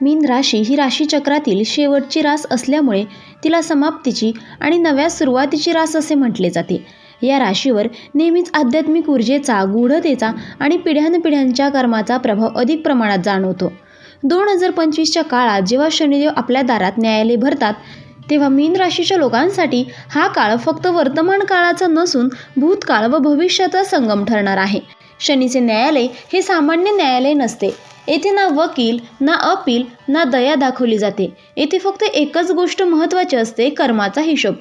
मीन राशी ही राशीचक्रातील शेवटची रास असल्यामुळे तिला समाप्तीची आणि नव्या सुरुवातीची रास असे म्हटले जाते. या राशीवर नेहमीच आध्यात्मिक ऊर्जेचा गूढतेचा आणि पिढ्यानपिढ्यांच्या कर्माचा प्रभाव अधिक प्रमाणात जाणवतो. दोन हजार पंचवीसच्या काळात जेव्हा शनिदेव आपल्या दारात न्यायालय भरतात तेव्हा मीन राशीच्या लोकांसाठी हा काळ फक्त वर्तमान काळाचा नसून भूतकाळ व भविष्याचा संगम ठरणार आहे. शनीचे न्यायालय हे सामान्य न्यायालय नसते. येथे ना वकील ना अपील ना दया दाखवली जाते. येथे फक्त एकच गोष्ट महत्त्वाची असते कर्माचा हिशोब.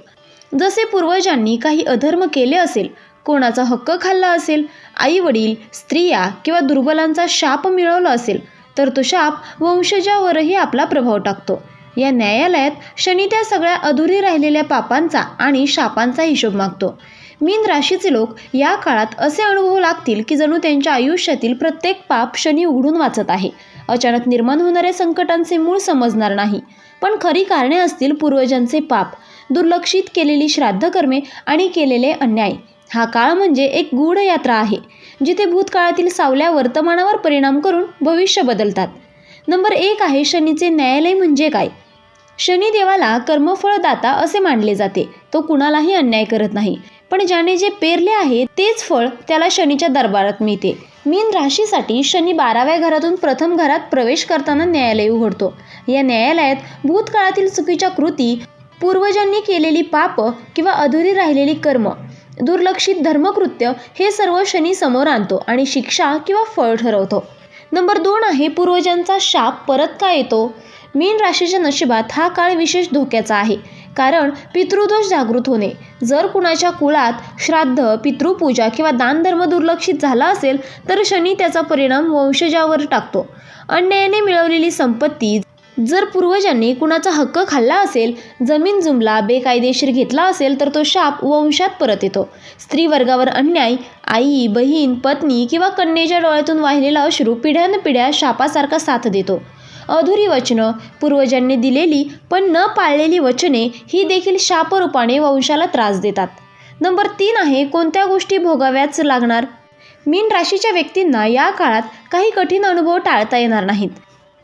जसे पूर्वजांनी काही अधर्म केले असेल कोणाचा हक्क खाल्ला असेल आई वडील स्त्रिया किंवा दुर्बलांचा शाप मिळवला असेल तर तो शाप वंशजावरही आपला प्रभाव टाकतो. या न्यायालयात शनी त्या सगळ्या अधुरी राहिलेल्या पापांचा आणि शापांचा हिशोब मागतो. मीन राशीचे लोक या काळात असे अनुभव लागतील की जणू त्यांच्या आयुष्यातील प्रत्येक पाप शनी उघडून वाचत आहे. अचानक निर्माण होणाऱ्या संकटांचे मूळ समजणार नाही. पण खरी कारणे असतील पूर्वजांचे पाप दुर्लक्षित केलेली श्राद्धकर्मे आणि केलेले अन्याय. हा काळ म्हणजे एक गूढ यात्रा आहे जिथे भूतकाळातील सावल्या वर्तमानावर परिणाम करून भविष्य बदलतात. नंबर एक आहे शनीचे न्यायालय म्हणजे काय? शनिदेवाला कर्मफळदाता असे मानले जाते. तो कुणालाही अन्याय करत नाही. पण ज्याने जे पेरले आहे तेच फळ त्याला शनीच्या दरबारात मिळते. मीन राशीसाठी शनी बाराव्या घरातून प्रथम घरात प्रवेश करताना न्यायालय उघडतो. या न्यायालयात भूतकाळातील चुकीच्या कृती पूर्वजांनी केलेली पाप किंवा अधुरी राहिलेली कर्म दुर्लक्षित धर्मकृत्य हे सर्व शनी समोर आणतो आणि शिक्षा किंवा फळ ठरवतो. नंबर दोन आहे पूर्वजांचा शाप परत का येतो? मीन राशीच्या नशिबात हा काळ विशेष धोक्याचा आहे. कारण पितृदोष जागृत होणे. जर कुणाच्या कुळात श्राद्ध पितृपूजा किंवा दानधर्म दुर्लक्षित झाला असेल तर शनी त्याचा परिणाम वंशजावर टाकतो. अन्यायाने मिळवलेली संपत्ती जर पूर्वजांनी कुणाचा हक्क खाल्ला असेल जमीन जुमला बेकायदेशीर घेतला असेल तर तो शाप वंशात परत येतो. स्त्री वर्गावर अन्याय आई बहीण पत्नी किंवा कन्येच्या डोळ्यातून वाहिलेला अश्रू पिढ्यानपिढ्या शापासारखा साथ देतो. अधुरी वचनं. पूर्वजांनी दिलेली पण न पाळलेली वचने ही देखील शापरूपाने वंशाला त्रास देतात. नंबर तीन आहे कोणत्या गोष्टी भोगाव्याच लागणार? मीन राशीच्या व्यक्तींना या काळात काही कठीण अनुभव टाळता येणार नाहीत.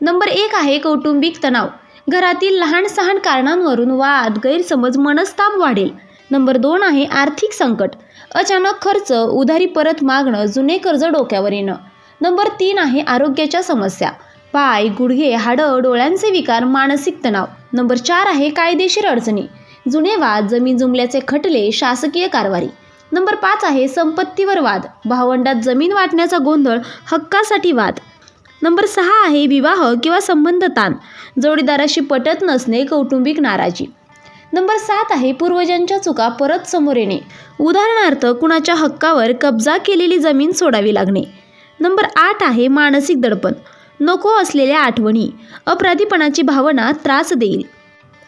नंबर एक आहे कौटुंबिक तणाव. घरातील लहान सहान कारणांवरून वाद गैरसमज मनस्ताप वाढेल. नंबर दोन आहे आर्थिक संकट. अचानक खर्च उधारी परत मागणं जुने कर्ज डोक्यावर येणं. नंबर तीन आहे आरोग्याच्या समस्या. पाय गुडघे हाडं डोळ्यांचे विकार मानसिक तणाव. नंबर चार आहे कायदेशीर अडचणी. जुने वाद जमीन जुमल्याचे खटले शासकीय कारवाई. नंबर पाच आहे संपत्तीवर वाद. भावंडात जमीन वाटण्याचा गोंधळ हक्कासाठी वाद. नंबर सहा आहे विवाह किंवा संबंध ताण. जोडीदाराशी पटत नसणे कौटुंबिक नाराजी. नंबर सात आहे पूर्वजांच्या चुका परत समोर येणे. उदाहरणार्थ कुणाच्या हक्कावर कब्जा केलेली जमीन सोडावी लागणे. नंबर आठ आहे मानसिक दडपण. नको असलेल्या आठवणी अपराधीपणाची भावना त्रास देईल.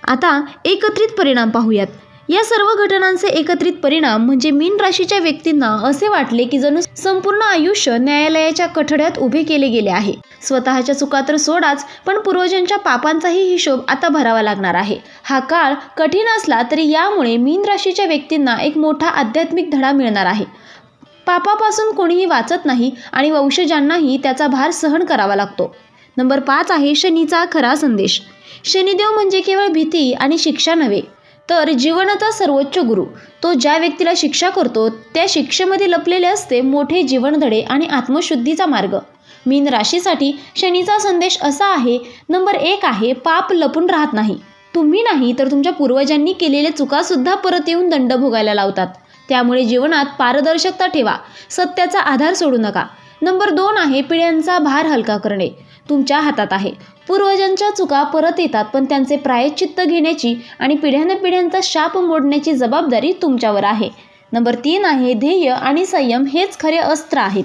आता एकत्रित परिणाम पाहूयात. या सर्व घटनांचे एकत्रित परिणाम म्हणजे मीन राशीच्या व्यक्तींना असे वाटले की जणू संपूर्ण आयुष्य न्यायालयाच्या कठड्यात उभे केले गेले आहे. स्वतःच्या चुका तर सोडाच पण पूर्वजांच्या पापांचाही हिशोब आता भरावा लागणार आहे. हा काळ कठीण असला तरी यामुळे मीन राशीच्या व्यक्तींना एक मोठा आध्यात्मिक धडा मिळणार आहे. पापापासून कोणीही वाचत नाही आणि वंशजांनाही त्याचा भार सहन करावा लागतो. नंबर पाच आहे शनीचा खरा संदेश. शनिदेव म्हणजे केवळ भीती आणि शिक्षा नव्हे तर जीवनाचा सर्वोच्च गुरु. तो ज्या व्यक्तीला शिक्षा करतो त्या शिक्षेमध्ये लपलेले असते मोठे जीवनधडे आणि आत्मशुद्धीचा मार्ग. मीन राशीसाठी शनीचा संदेश असा आहे नंबर एक आहे पाप लपून राहत नाही. तुम्ही नाही तर तुमच्या पूर्वजांनी केलेल्या चुकासुद्धा परत येऊन दंड भोगायला लावतात. त्यामुळे जीवनात पारदर्शकता ठेवा. सत्याचा आधार सोडू नका. नंबर दोन आहे पिढ्यांचा भार हलका करणे. तुमच्या हातात आहे. पूर्वजांच्या चुका परत येतात पण त्यांचे प्रायश्चित्त घेण्याची आणि पिढ्यानपिढ्यांचा शाप मोडण्याची जबाबदारी तुमच्यावर आहे. नंबर तीन आहे ध्येय आणि संयम हेच खरे अस्त्र आहेत.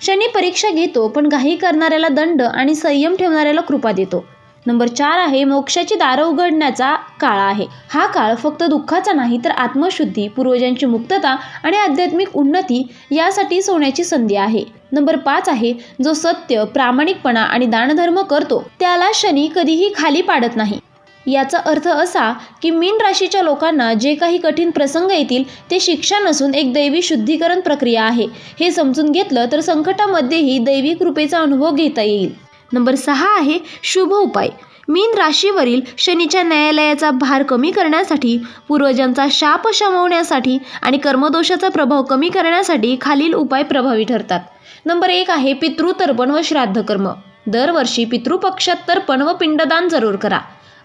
शनी परीक्षा घेतो पण घाई करणाऱ्याला दंड आणि संयम ठेवणाऱ्याला कृपा देतो. नंबर चार आहे मोक्षाची दारं उघडण्याचा काळ आहे. हा काळ फक्त दुःखाचा नाही तर आत्मशुद्धी पूर्वजांची मुक्तता आणि आध्यात्मिक उन्नती यासाठी सोन्याची संधी आहे. नंबर पाच आहे जो सत्य प्रामाणिकपणा आणि दानधर्म करतो त्याला शनी कधीही खाली पाडत नाही. याचा अर्थ असा की मीन राशीच्या लोकांना जे काही कठीण प्रसंग येतील ते शिक्षा नसून एक दैवी शुद्धीकरण प्रक्रिया आहे. हे समजून घेतलं तर संकटामध्येही दैवी कृपेचा अनुभव घेता येईल. नंबर सहा आहे शुभ उपाय. मीन राशीवरील शनीच्या न्यायालयाचा भार कमी करण्यासाठी पूर्वजांचा शाप शमवण्यासाठी आणि कर्मदोषाचा प्रभाव कमी करण्यासाठी खालील उपाय प्रभावी ठरतात. नंबर एक आहे पितृतर्पण व श्राद्ध कर्म दरवर्षी पितृपक्षात तर्पण व पिंडदान जरूर करा.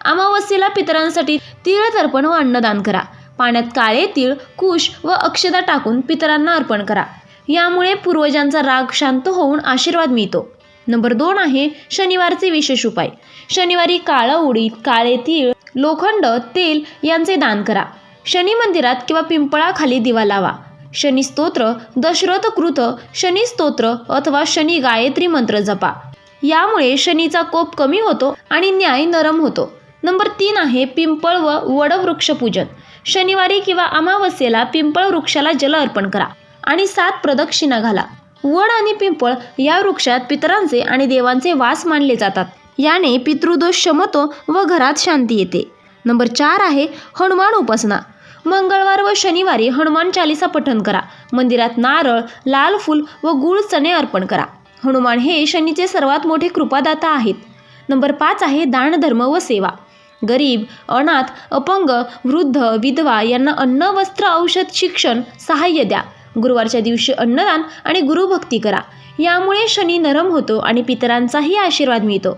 अमावस्येला पितरांसाठी तीळ तर्पण व अन्नदान करा. पाण्यात काळे तीळ कुश व अक्षदा टाकून पितरांना अर्पण करा. यामुळे पूर्वजांचा राग शांत होऊन आशीर्वाद मिळतो. नंबर दोन आहे शनिवारचे विशेष उपाय. शनिवारी काळं उडीद काळे तीळ लोखंड तेल यांचे दान करा. शनी मंदिरात किंवा पिंपळाखाली दिवा लावा. शनी स्तोत्र दशरथ कृत शनी स्तोत्र अथवा शनी गायत्री मंत्र जपा. यामुळे शनीचा कोप कमी होतो आणि न्याय नरम होतो. नंबर तीन आहे पिंपळ व वडवृक्ष पूजन शनिवारी किंवा अमावस्येला पिंपळ वृक्षाला जल अर्पण करा आणि सात प्रदक्षिणा घाला. वड आणि पिंपळ या वृक्षात पितरांचे आणि देवांचे वास मानले जातात. याने पितृदोष शमतो व घरात शांती येते. नंबर चार आहे हनुमान उपासना. मंगळवार व शनिवारी हनुमान चालिसा पठण करा. मंदिरात नारळ लाल फूल व गुळ चणे अर्पण करा. हनुमान हे शनीचे सर्वात मोठे कृपादाता आहेत. नंबर पाच आहे दानधर्म व सेवा. गरीब अनाथ अपंग वृद्ध विधवा यांना अन्न वस्त्र औषध शिक्षण सहाय्य द्या. गुरुवारच्या दिवशी अन्नदान आणि गुरुभक्ती करा. यामुळे शनी नरम होतो आणि पितरांचाही आशीर्वाद मिळतो.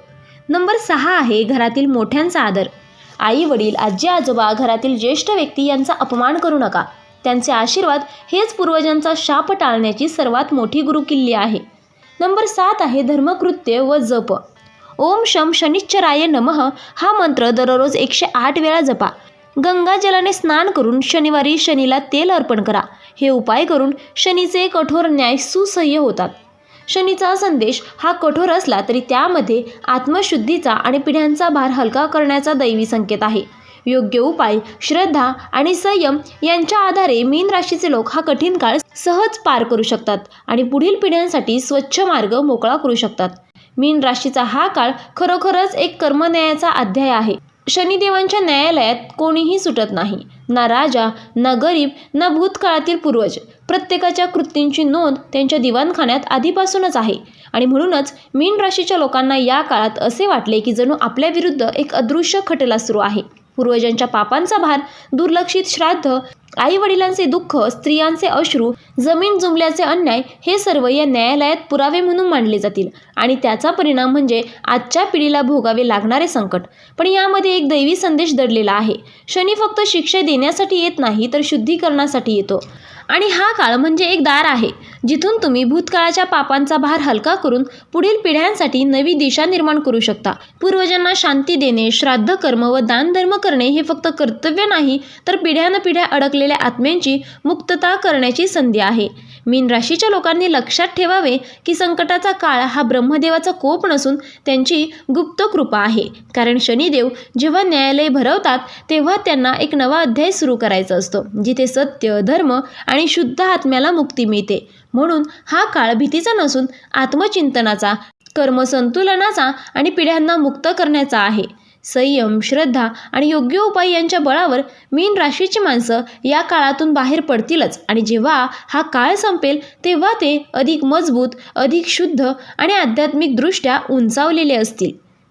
नंबर सहा आहे घरातील मोठ्यांचा आदर. आई वडील आजी आजोबा घरातील ज्येष्ठ व्यक्ती यांचा अपमान करू नका. त्यांचे आशीर्वाद हेच पूर्वजांचा शाप टाळण्याची सर्वात मोठी गुरुकिल्ली आहे. नंबर सात आहे धर्मकृत्य व जप. ओम शम शनिश्चराय नमः हा मंत्र दररोज एकशे आठ वेळा जपा. गंगाजलाने स्नान करून शनिवारी शनीला तेल अर्पण करा. हे उपाय करून शनीचे कठोर न्याय सुसह्य होतात. शनीचा संदेश हा कठोर असला तरी त्यामध्ये आत्मशुद्धीचा आणि पिढ्यांचा भार हलका करण्याचा दैवी संकेत आहे. योग्य उपाय श्रद्धा आणि संयम यांच्या आधारे मीन राशीचे लोक हा कठीण काळ सहज पार करू शकतात आणि पुढील पिढ्यांसाठी स्वच्छ मार्ग मोकळा करू शकतात. मीन राशीचा हा काळ खरोखरच एक कर्मन्यायाचा अध्याय आहे. शनिदेवांच्या न्यायालयात कोणीही सुटत नाही. ना राजा ना गरीब ना भूतकाळातील पूर्वज. प्रत्येकाच्या कृतींची नोंद त्यांच्या दिवाणखान्यात आधीपासूनच आहे. आणि म्हणूनच मीन राशीच्या लोकांना या काळात असे वाटले की जणू आपल्या विरुद्ध एक अदृश्य खटला सुरू आहे. पूर्वजांच्या पापांचा भार दुर्लक्षित श्राद्ध आई वडिलांचे दुःख स्त्रियांचे अश्रू जमीन जुमल्याचे अन्याय हे सर्व या न्यायालयात पुरावे म्हणून मांडले जातील. आणि त्याचा परिणाम म्हणजे आजच्या पिढीला भोगावे लागणारे संकट. पण यामध्ये एक दैवी संदेश दडलेला आहे. शनी फक्त शिक्षा देण्यासाठी येत नाही तर शुद्धीकरणासाठी येतो. आणि हा काळ म्हणजे एक दार आहे जिथून तुम्ही भूतकाळाच्या पापांचा भार हलका करून पुढील पिढ्यांसाठी नवी दिशा निर्माण करू शकता. पूर्वजांना शांती देणे श्राद्ध कर्म व दानधर्म करणे हे फक्त कर्तव्य नाही तर पिढ्यानपिढ्या अडकलेल्या आत्म्यांची मुक्तता करण्याची संधी आहे. मीन राशीच्या लोकांनी लक्षात ठेवावे की संकटाचा काळ हा ब्रह्मदेवाचा कोप नसून त्यांची गुप्त कृपा आहे. कारण शनिदेव जेव्हा न्यायालय भरवतात तेव्हा त्यांना एक नवा अध्याय सुरू करायचा असतो जिथे सत्य धर्म आणि आणि शुद्ध आत्म्याला मुक्ती मिळते. म्हणून हा काळ भीतीचा नसून आत्मचिंतनाचा कर्मसंतुलनाचा आणि पिढ्यांना मुक्त करण्याचा आहे. संयम श्रद्धा आणि योग्य उपाय यांच्या बळावर मीन राशीची माणसं या काळातून बाहेर पडतीलच आणि जेव्हा हा काळ संपेल तेव्हा ते अधिक मजबूत अधिक शुद्ध आणि आध्यात्मिकदृष्ट्या उंचावलेले असतील.